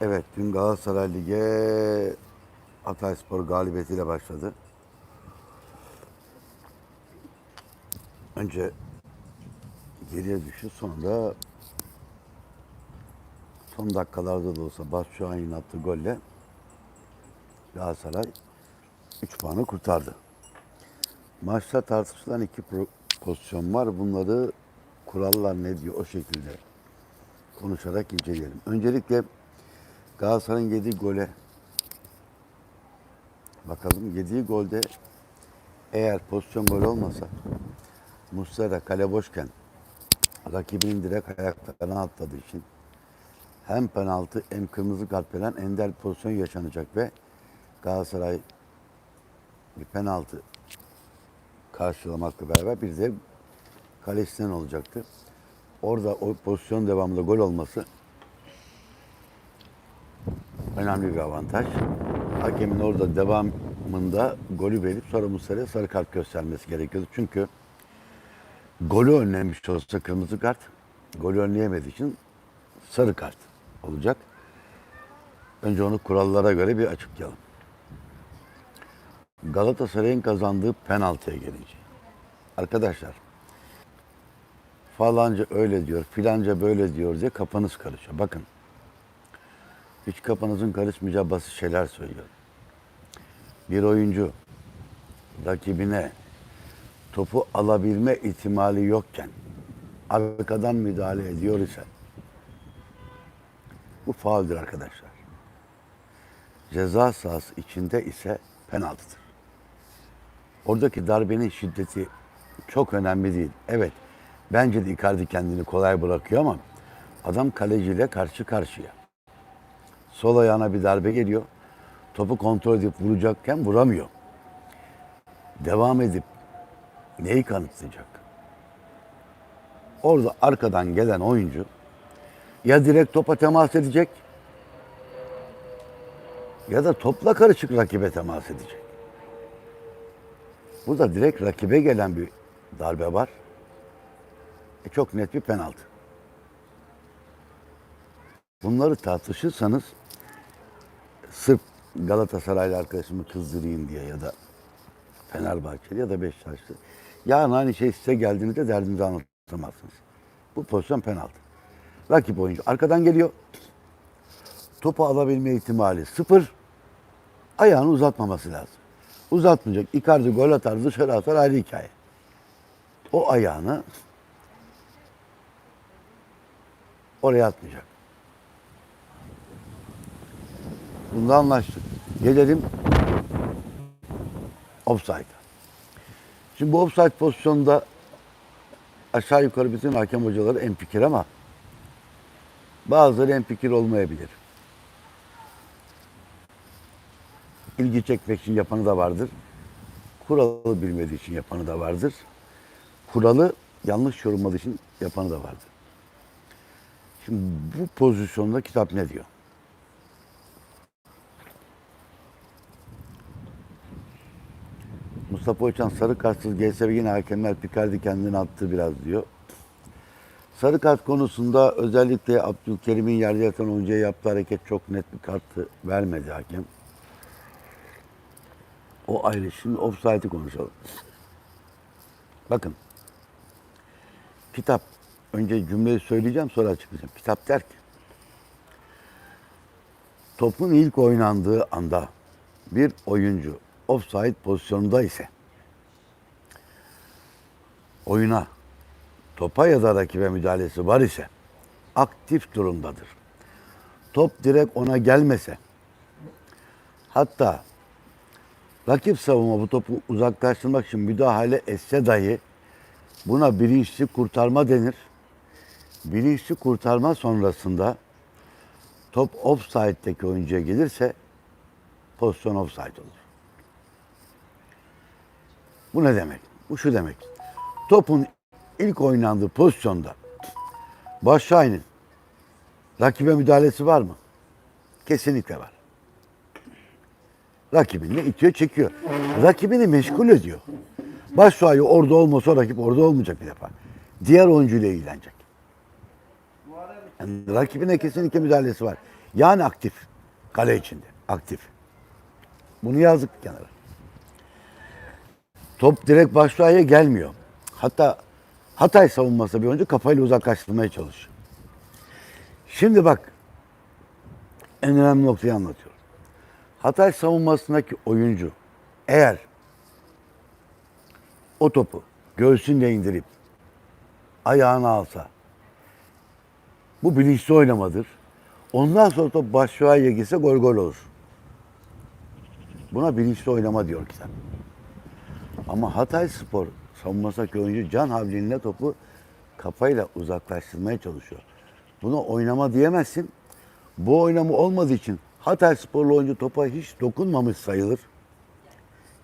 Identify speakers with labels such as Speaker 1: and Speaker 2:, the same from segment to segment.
Speaker 1: Evet, dün Galatasaray Lig'e Hatayspor galibiyetiyle başladı. Önce geriye düştü, sonra son dakikalarda da olsa Batshuayi'nin attığı golle Galatasaray 3 puanı kurtardı. Maçta tartışılan iki pozisyon var. Bunları kurallar ne diyor o şekilde konuşarak inceleyelim. Öncelikle Galatasaray'ın yediği gole bakalım. Yediği golde eğer pozisyon gol olmasa Muslera kale boşken rakibinin direkt ayaklarına atladığı için hem penaltı hem kırmızı kart veren ender pozisyon yaşanacak ve Galatasaray bir penaltı karşılamakla beraber bir de kalesinden olacaktı. Orada o pozisyon devamında gol olması önemli bir avantaj. Hakemin orada devamında golü verip sonra Muslera'ya sarı kart göstermesi gerekiyordu. Çünkü golü önlemiş olsa kırmızı kart, golü önleyemediği için sarı kart olacak. Önce onu kurallara göre bir açıklayalım. Galatasaray'ın kazandığı penaltıya gelince. Arkadaşlar falanca öyle diyor, filanca böyle diyor diye kafanız karışıyor. Bakın hiç kafanızın karışmayacağı basit şeyler söylüyorum. Bir oyuncu rakibine topu alabilme ihtimali yokken arkadan müdahale ediyor ise bu fauldür arkadaşlar. Ceza sahası içinde ise penaltıdır. Oradaki darbenin şiddeti çok önemli değil. Evet, bence de Icardi kendini kolay bırakıyor ama adam kaleciyle karşı karşıya. Sol ayağına bir darbe geliyor. Topu kontrol edip vuracakken vuramıyor. Devam edip neyi kanıtlayacak? Orada arkadan gelen oyuncu ya direkt topa temas edecek ya da topla karışık rakibe temas edecek. Burada direkt rakibe gelen bir darbe var. E çok net bir penaltı. Bunları tartışırsanız sırf Galatasaraylı arkadaşımı kızdırayım diye ya da Fenerbahçeli ya da Beşiktaşlı. Yarın aynı şey size geldiğinizde derdinizi anlatamazsınız. Bu pozisyon penaltı. Rakip oyuncu arkadan geliyor. Topu alabilme ihtimali sıfır. Ayağını uzatmaması lazım. Uzatmayacak. Icardi gol atar, dışarı atar ayrı hikaye. O ayağını oraya atmayacak. Bunda anlaştık. Gelelim offside'a. Şimdi bu offside pozisyonda aşağı yukarı bütün hakem hocaları en fikir ama bazıları en fikir olmayabilir. İlgi çekmek için yapanı da vardır. Kuralı bilmediği için yapanı da vardır. Kuralı yanlış yorumladığı için yapanı da vardır. Şimdi bu pozisyonda kitap ne diyor? Mustafa Uçan sarı kartsız gelse yine hakemler Picardi kendini attı biraz diyor. Sarı kart konusunda özellikle Abdülkerim'in yerde yatan oyuncuya yaptığı hareket çok net bir kartı vermedi hakem. O ayrı. Şimdi offside'i konuşalım. Bakın. Kitap. Önce cümleyi söyleyeceğim sonra açıklayacağım. Kitap der ki. Topun ilk oynandığı anda bir oyuncu offside pozisyonunda ise oyuna topa ya da rakibe müdahalesi var ise aktif durumdadır. Top direkt ona gelmese hatta rakip savunma bu topu uzaklaştırmak için müdahale etse dahi buna bilinçli kurtarma denir. Bilinçli kurtarma sonrasında top offside'deki oyuncuya gelirse pozisyon offside olur. Bu ne demek? Bu şu demek. Topun ilk oynandığı pozisyonda Başşahin'in rakibe müdahalesi var mı? Kesinlikle var. Rakibini itiyor, çekiyor. Rakibini meşgul ediyor. Başşahin orada olmasa rakip orada olmayacak bir defa. Diğer oyuncuyla ilgilenecek. Yani rakibine kesinlikle müdahalesi var. Yani aktif. Kale içinde. Aktif. Bunu yazdık kenara. Top direkt Başşuay'a gelmiyor. Hatta Hatay savunması bir oyuncu kafayla uzaklaştırmaya çalışıyor. Şimdi bak en önemli noktayı anlatıyorum. Hatay savunmasındaki oyuncu eğer o topu göğsünle indirip ayağını alsa bu bilinçli oynamadır. Ondan sonra top Başşuay'a gitse gol gol olur. Buna bilinçli oynama diyor kitap. Ama Hatay Spor savunmasındaki oyuncu can havliyle topu kafayla uzaklaştırmaya çalışıyor. Buna oynama diyemezsin. Bu oynama olmadığı için Hatay Sporlu oyuncu topa hiç dokunmamış sayılır.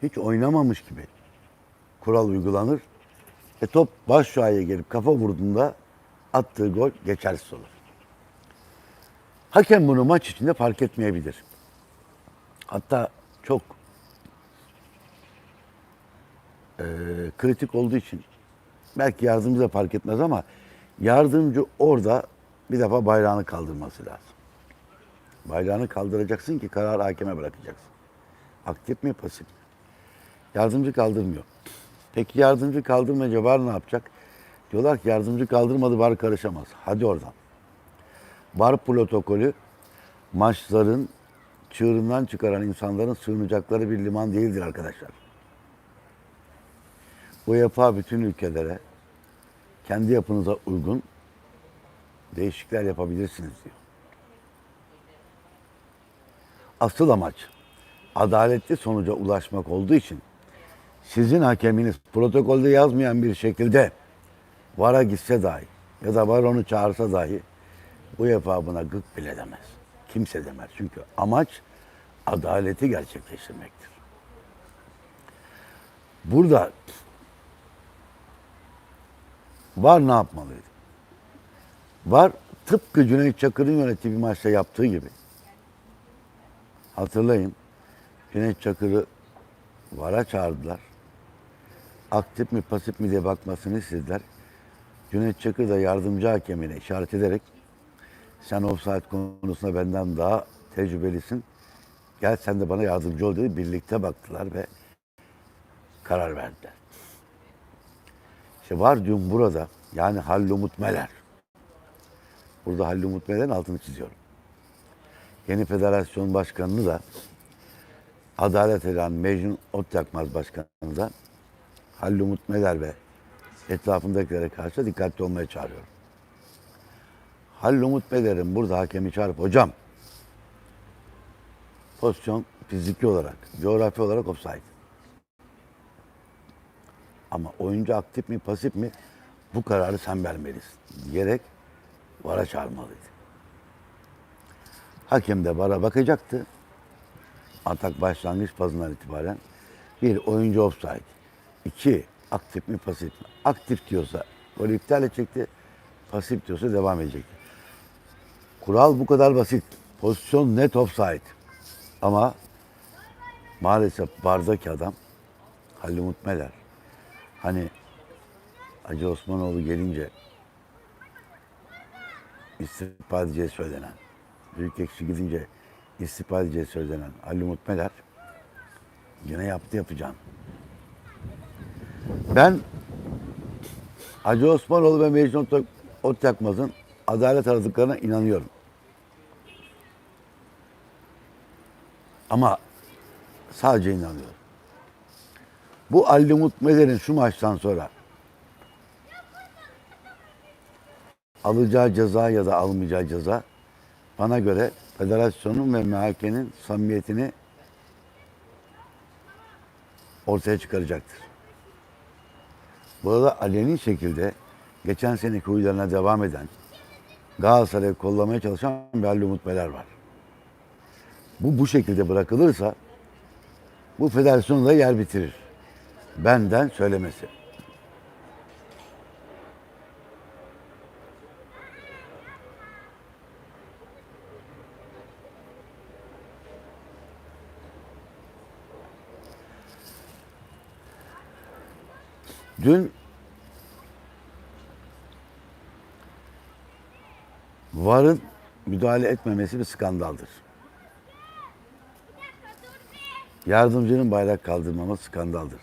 Speaker 1: Hiç oynamamış gibi kural uygulanır. E top baş şuaya gelip kafa vurduğunda attığı gol geçersiz olur. Hakem bunu maç içinde fark etmeyebilir. Hatta çok e, kritik olduğu için belki yardımcı da fark etmez ama yardımcı orada bir defa bayrağını kaldırması lazım. Bayrağını kaldıracaksın ki kararı hakeme bırakacaksın. Aktif mi pasif mi? Yardımcı kaldırmıyor. Peki yardımcı kaldırmayınca var ne yapacak? Diyorlar ki yardımcı kaldırmadı var karışamaz. Hadi oradan. Bar protokolü maçların çığırından çıkaran insanların sığınacakları bir liman değildir arkadaşlar. UEFA bütün ülkelere kendi yapınıza uygun değişiklikler yapabilirsiniz diyor. Asıl amaç adaletli sonuca ulaşmak olduğu için sizin hakeminiz protokolde yazmayan bir şekilde VAR'a gitse dahi ya da VAR onu çağırsa dahi UEFA buna gık bile demez. Kimse demez. Çünkü amaç adaleti gerçekleştirmektir. Burada VAR ne yapmalıydı? VAR tıpkı Cüneyt Çakır'ın yönettiği bir maçta yaptığı gibi. Hatırlayın. Cüneyt Çakır'ı VAR'a çağırdılar. Aktif mi pasif mi diye bakmasını istediler. Cüneyt Çakır da yardımcı hakemine işaret ederek sen offside konusunda benden daha tecrübelisin. Gel sen de bana yardımcı ol dedi. Birlikte baktılar ve karar verdiler. İşte var diyorum burada yani Hallumut Meler. Burada Hallumut Meler'in altını çiziyorum. Yeni federasyon başkanını da Adalet Eren Mecnun Otyakmaz başkanını da Hallumut Meler ve etrafındakilere karşı dikkatli olmaya çağırıyorum. Hallumut Meler'in burada hakemi çağırıp hocam pozisyon fiziki olarak, coğrafi olarak offside. Ama oyuncu aktif mi pasif mi bu kararı sen vermelisin diyerek VAR'a çağırmalıydı. Hakem de VAR'a bakacaktı. Atak başlangıç fazından itibaren bir oyuncu offside. iki aktif mi pasif mi? Aktif diyorsa golü iptal edecekti. Pasif diyorsa devam edecekti. Kural bu kadar basit. Pozisyon net offside. Ama maalesef bardaki adam Halil Umut hani Hacı Osmanoğlu gelince istifa edeceği söylenen, Büyük Ekşi gidince istifa edeceği söylenen Ali Umut Meler yine yaptı yapacağım. Ben Hacı Osmanoğlu ve Mecnun Ot- Otyakmaz'ın adalet aradıklarına inanıyorum. Ama sadece inanıyorum. Bu Ali Umut şu maçtan sonra alacağı ceza ya da almayacağı ceza bana göre federasyonun ve MHK'nin samimiyetini ortaya çıkaracaktır. Burada aleni şekilde geçen seneki huylarına devam eden Galatasaray'ı kollamaya çalışan bir Halil Umut var. Bu bu şekilde bırakılırsa bu federasyonu da yer bitirir. Benden söylemesi. Dün VAR'ın müdahale etmemesi bir skandaldır. Yardımcının bayrak kaldırmaması skandaldır.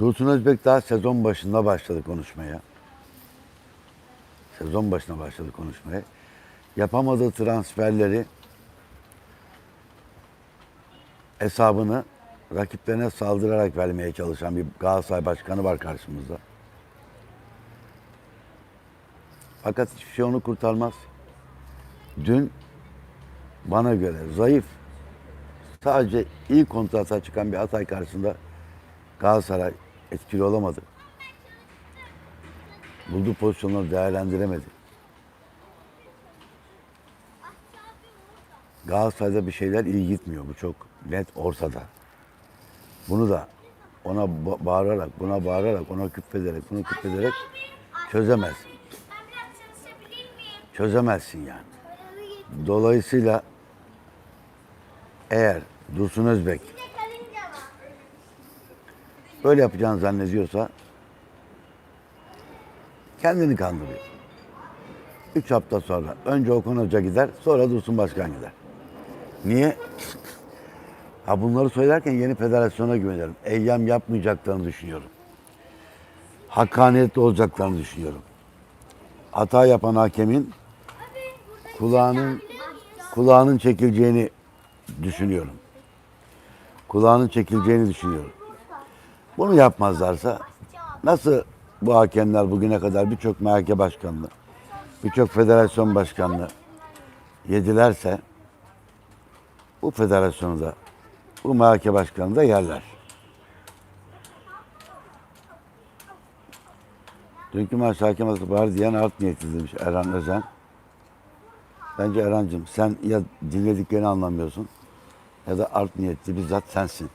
Speaker 1: Dursun Özbek daha sezon başında başladı konuşmaya. Sezon başına başladı konuşmaya. Yapamadığı transferleri hesabını rakiplerine saldırarak vermeye çalışan bir Galatasaray Başkanı var karşımızda. Fakat hiçbir şey onu kurtarmaz. Dün bana göre zayıf, sadece iyi kontrata çıkan bir Hatay karşısında Galatasaray etkili olamadı. Bulduğu pozisyonları değerlendiremedi. Galatasaray'da bir şeyler iyi gitmiyor. Bu çok net ortada. Bunu da ona ba- bağırarak, buna bağırarak, ona küfrederek, bunu küfrederek çözemez. Çözemezsin yani. Dolayısıyla eğer Dursun Özbek
Speaker 2: Bir de kalınca var.
Speaker 1: Böyle yapacağını zannediyorsa kendini kandırıyor. Üç hafta sonra önce Okan Hoca gider, sonra Dursun Başkan gider. Niye? Ha bunları söylerken yeni federasyona güveniyorum. Eyyam yapmayacaklarını düşünüyorum. Hakkaniyetli olacaklarını düşünüyorum. Hata yapan hakemin kulağının kulağının çekileceğini düşünüyorum. Kulağının çekileceğini düşünüyorum. Bunu yapmazlarsa nasıl bu hakemler bugüne kadar birçok MHK başkanlığı, birçok federasyon başkanlığı yedilerse bu federasyonu da bu MHK başkanı da yerler. Dünkü maç hakem var diyen art niyetli demiş Erhan Özen. Bence Erhan'cığım sen ya dinlediklerini anlamıyorsun ya da art niyetli bizzat sensin.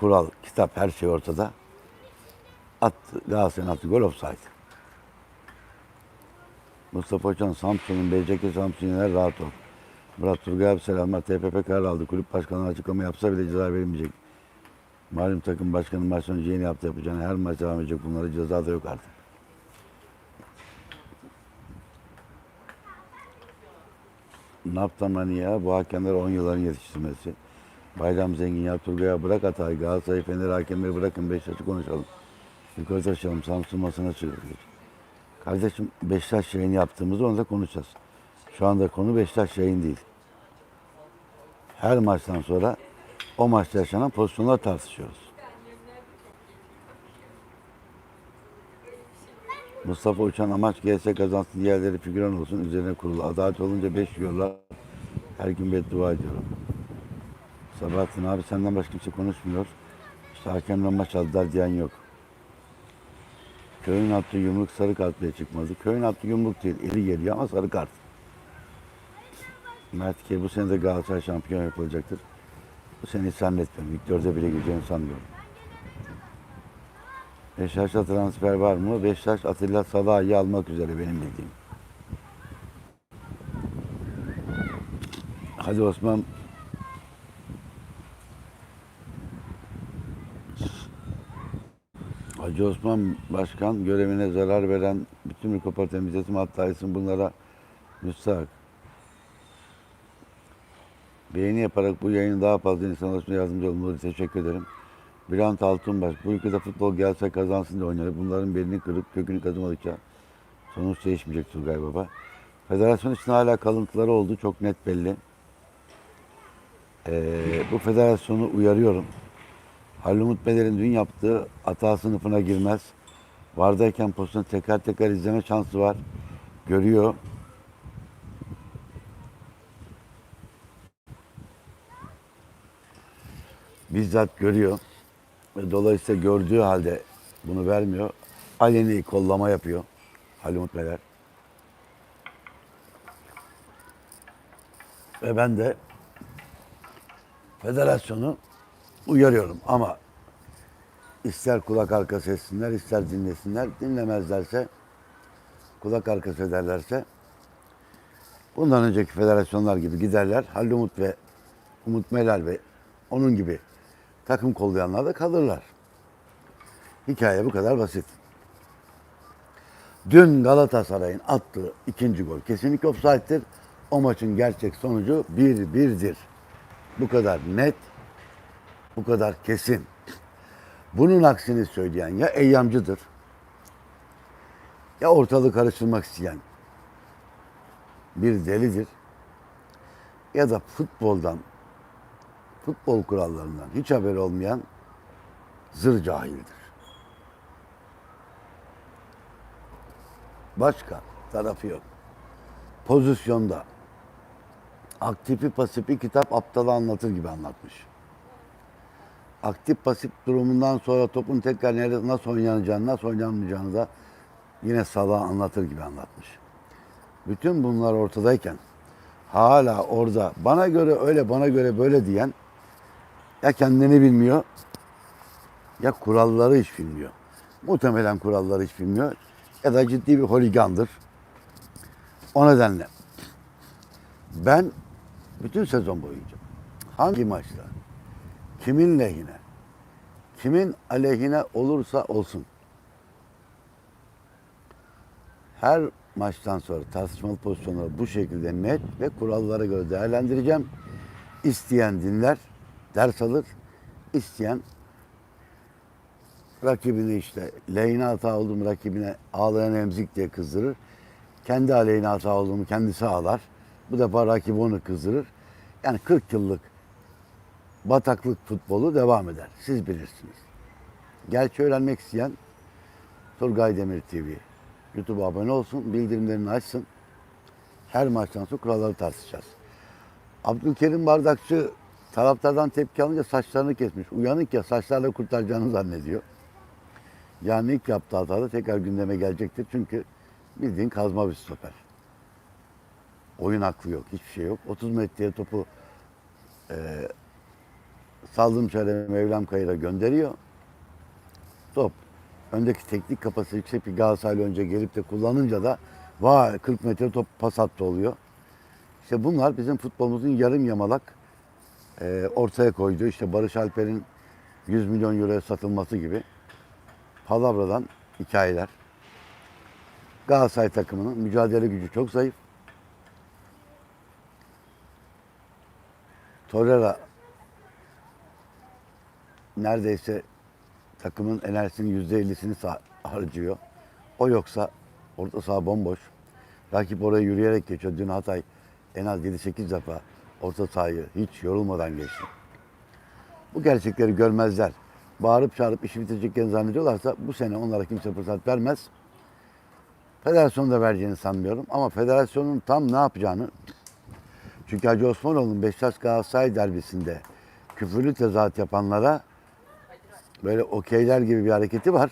Speaker 1: Kural, kitap her şey ortada. Attı, Galatasaray'ın attı gol offside. Mustafa Hocam Samsun'un BCK Samsun'un rahat ol. Murat Turgay abi selamlar. TPP karar aldı. Kulüp başkanı açıklama yapsa bile ceza verilmeyecek. Malum takım başkanı maç sonucu yeni yaptı yapacağını her maç devam edecek. Bunlara ceza da yok artık. Ne yaptım ya? Bu hakemler 10 yılların yetiştirmesi. Bayram Zengin ya Turgay'a bırak hatayı. Galatasaray Fener hakemleri bırakın Beşiktaş'ı konuşalım. Yukarı taşıyalım. Samsun masasına çıkıyoruz. Kardeşim Beşiktaş yayını yaptığımızda onu da konuşacağız. Şu anda konu Beşiktaş yayın değil. Her maçtan sonra o maçta yaşanan pozisyonlar tartışıyoruz. Mustafa Uçan amaç GS kazansın, diğerleri figüran olsun, üzerine kurulu. Adalet olunca beş diyorlar. Her gün beddua ediyorum. Sabahattin abi senden başka kimse konuşmuyor. İşte hakemle maç aldılar diyen yok. Köyün attığı yumruk sarı kart bile çıkmadı. Köyün attığı yumruk değil, eli geliyor ama sarı kart. Mert K. bu sene de Galatasaray şampiyon yapılacaktır. Bu sene hiç zannetmiyorum. İlk dörde bile gireceğini sanmıyorum. Beşiktaş'ta transfer var mı? Beşiktaş Atilla Salah'ı almak üzere benim bildiğim. Hadi Osman. Hacı Osman Başkan görevine zarar veren bütün mikropor temizletim hattayısın bunlara müstahak. Beğeni yaparak bu yayını daha fazla insan ulaşmaya yardımcı olmaları teşekkür ederim. Bülent Altunbaş, bu ülkede futbol gelse kazansın diye oynuyor. Bunların belini kırıp kökünü kazımadıkça sonuç değişmeyecek Turgay Baba. Federasyon için hala kalıntıları oldu, çok net belli. Ee, bu federasyonu uyarıyorum. Halil Umut Meler'in dün yaptığı hata sınıfına girmez. Vardayken pozisyonu tekrar tekrar izleme şansı var. Görüyor. bizzat görüyor. Ve dolayısıyla gördüğü halde bunu vermiyor. Aleni kollama yapıyor. Halil Umut Meler. Ve ben de federasyonu uyarıyorum ama ister kulak arkası etsinler, ister dinlesinler. Dinlemezlerse, kulak arkası ederlerse bundan önceki federasyonlar gibi giderler. Halil Umut ve Umut Meler ve onun gibi takım kollayanlar da kalırlar. Hikaye bu kadar basit. Dün Galatasaray'ın attığı ikinci gol kesinlikle offside'dir. O maçın gerçek sonucu 1-1'dir. Bu kadar net, bu kadar kesin. Bunun aksini söyleyen ya eyyamcıdır, ya ortalığı karıştırmak isteyen bir delidir ya da futboldan, futbol kurallarından hiç haberi olmayan zır cahildir. Başka tarafı yok. Pozisyonda aktifi pasifi kitap aptalı anlatır gibi anlatmış. Aktif pasif durumundan sonra topun tekrar nerede nasıl oynanacağını, nasıl oynanmayacağını da yine salağa anlatır gibi anlatmış. Bütün bunlar ortadayken hala orada bana göre öyle bana göre böyle diyen ya kendini bilmiyor ya kuralları hiç bilmiyor. Muhtemelen kuralları hiç bilmiyor ya da ciddi bir holigandır. O nedenle ben bütün sezon boyunca hangi maçta kimin lehine kimin aleyhine olursa olsun her maçtan sonra tartışmalı pozisyonları bu şekilde net ve kurallara göre değerlendireceğim. İsteyen dinler, ders alır. isteyen rakibini işte lehine hata olduğumu rakibine ağlayan emzik diye kızdırır. Kendi aleyhine hata olduğumu kendisi ağlar. Bu defa rakibi onu kızdırır. Yani 40 yıllık bataklık futbolu devam eder. Siz bilirsiniz. Gerçi öğrenmek isteyen Turgay Demir TV YouTube'a abone olsun, bildirimlerini açsın. Her maçtan sonra kuralları tartışacağız. Abdülkerim Bardakçı taraftardan tepki alınca saçlarını kesmiş. Uyanık ya saçlarla kurtaracağını zannediyor. Yani ilk yaptığı hatada tekrar gündeme gelecektir. Çünkü bildiğin kazma bir stoper. Oyun aklı yok, hiçbir şey yok. 30 metreye topu e, Saldırım Çare Mevlam Kayır'a gönderiyor. Top öndeki teknik kapasite yüksek bir Galatasaraylı önce gelip de kullanınca da vay 40 metre top pas hattı oluyor. İşte bunlar bizim futbolumuzun yarım yamalak e, ortaya koyduğu işte Barış Alper'in 100 milyon euroya satılması gibi palavradan hikayeler. Galatasaray takımının mücadele gücü çok zayıf. Torreira neredeyse takımın enerjisinin yüzde ellisini harcıyor. O yoksa orta saha bomboş. Rakip oraya yürüyerek geçiyor. Dün Hatay en az 7-8 defa orta sahayı hiç yorulmadan geçti. Bu gerçekleri görmezler. Bağırıp çağırıp işi bitireceklerini zannediyorlarsa bu sene onlara kimse fırsat vermez. Federasyonun da vereceğini sanmıyorum. Ama federasyonun tam ne yapacağını çünkü Hacı Osmanoğlu'nun Beşiktaş Galatasaray derbisinde küfürlü tezahürat yapanlara böyle okeyler gibi bir hareketi var.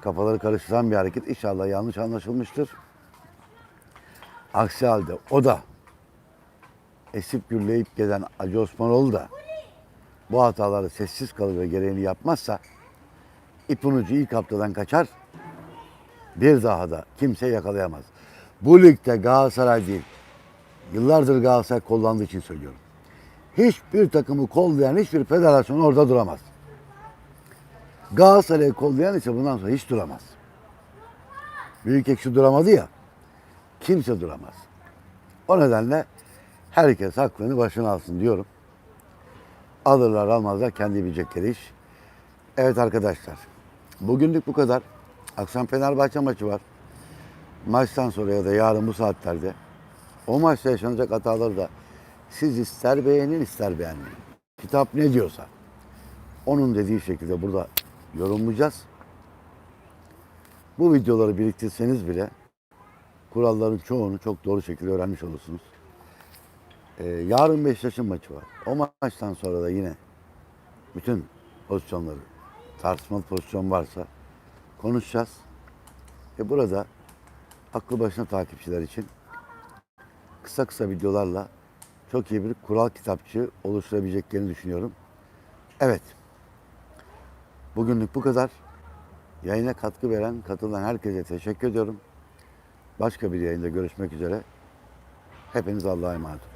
Speaker 1: Kafaları karıştıran bir hareket. İnşallah yanlış anlaşılmıştır. Aksi halde o da esip gürleyip gelen Hacı Osmanoğlu da bu hataları sessiz kalır ve gereğini yapmazsa ipin ucu ilk haftadan kaçar. Bir daha da kimse yakalayamaz. Bu ligde Galatasaray değil, yıllardır Galatasaray kullandığı için söylüyorum. Hiçbir takımı kollayan hiçbir federasyon orada duramaz. Galatasaray'ı kollayan ise bundan sonra hiç duramaz. Büyük ekşi duramadı ya. Kimse duramaz. O nedenle herkes aklını başına alsın diyorum. Alırlar almazlar kendi bilecekleri iş. Evet arkadaşlar. Bugünlük bu kadar. Akşam Fenerbahçe maçı var. Maçtan sonra ya da yarın bu saatlerde o maçta yaşanacak hataları da siz ister beğenin ister beğenmeyin. Kitap ne diyorsa onun dediği şekilde burada yorumlayacağız. Bu videoları biriktirseniz bile kuralların çoğunu çok doğru şekilde öğrenmiş olursunuz. Ee, yarın Beşiktaş'ın maçı var. O maçtan sonra da yine bütün pozisyonları, tartışmalı pozisyon varsa konuşacağız. Ve burada aklı başına takipçiler için kısa kısa videolarla çok iyi bir kural kitapçığı oluşturabileceklerini düşünüyorum. Evet. Bugünlük bu kadar. Yayına katkı veren, katılan herkese teşekkür ediyorum. Başka bir yayında görüşmek üzere. Hepiniz Allah'a emanet.